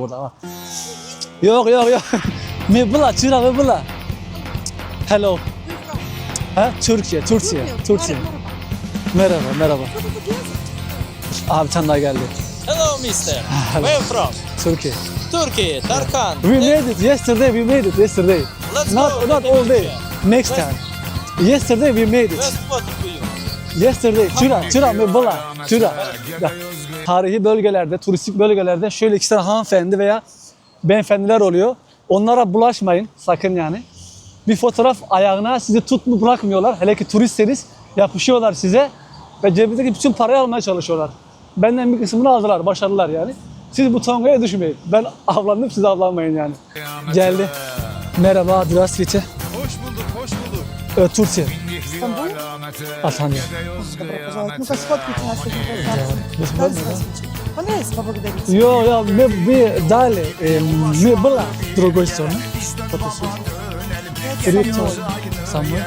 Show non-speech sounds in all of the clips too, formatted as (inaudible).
burada ama. Yok yok yok. (laughs) Mi bula çıra mi bula. Hello. Ha Türkiye, Türkiye, Türkiye. Merhaba, merhaba. Abi bir tane daha geldi. Hello, mister. Where you from? Türkiye. Turkey, Tarkan. We made it yesterday. We made it yesterday. Let's Not go. not all day. Next time. Yesterday we made it. Best spot for you. Yesterday, Çıra, Çıra mı bula, Çıra. Tarihi bölgelerde, turistik bölgelerde şöyle iki tane hanımefendi veya beyefendiler oluyor. Onlara bulaşmayın sakın yani. Bir fotoğraf ayağına sizi tut bırakmıyorlar. Hele ki turistseniz yapışıyorlar size ve cebinizdeki bütün parayı almaya çalışıyorlar. Benden bir kısmını aldılar, başarılar yani. Siz bu tangaya düşmeyin. Ben avlandım, siz avlanmayın yani. Geldi. Merhaba, Drasviti. Hoş bulduk, hoş bulduk. Ee, Türkiye. İstanbul. Алхания. Добро пожаловать. Ну-ка, сфоткайте нас с этим красавцем. Дай здравствуйте. Понравилось поблагодарить? Yo, yo, мы, мы дали, э, мы была с другой стороны. Крипто, самый.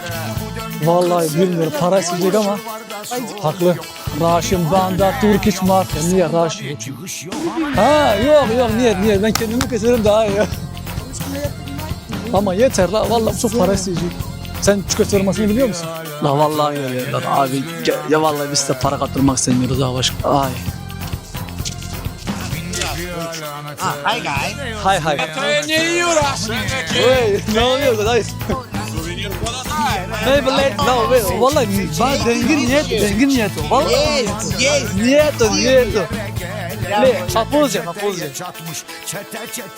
Vallahi bilmiyorum para isteyecek ama haklı. Russian Banda, Turkish Mafia. Niye Russian? Ha yok yok niye niye ben kendimi keserim daha iyi. Ama yeter la vallahi çok para isteyecek. Sen çikolata firmasını biliyor musun? La vallahi ya, ya, ya abi ya, ya vallahi biz de para kaptırmak istemiyoruz daha başka. Ay. Hi guys. Hay hay. Hey, ne oluyor guys? Hey, bilet, no, wait, vallahi bak dengin niyet, dengin niyet. Vallahi Yes, yes. niyet o, niyet o. Ne, papuzya. Çatmış çete çete.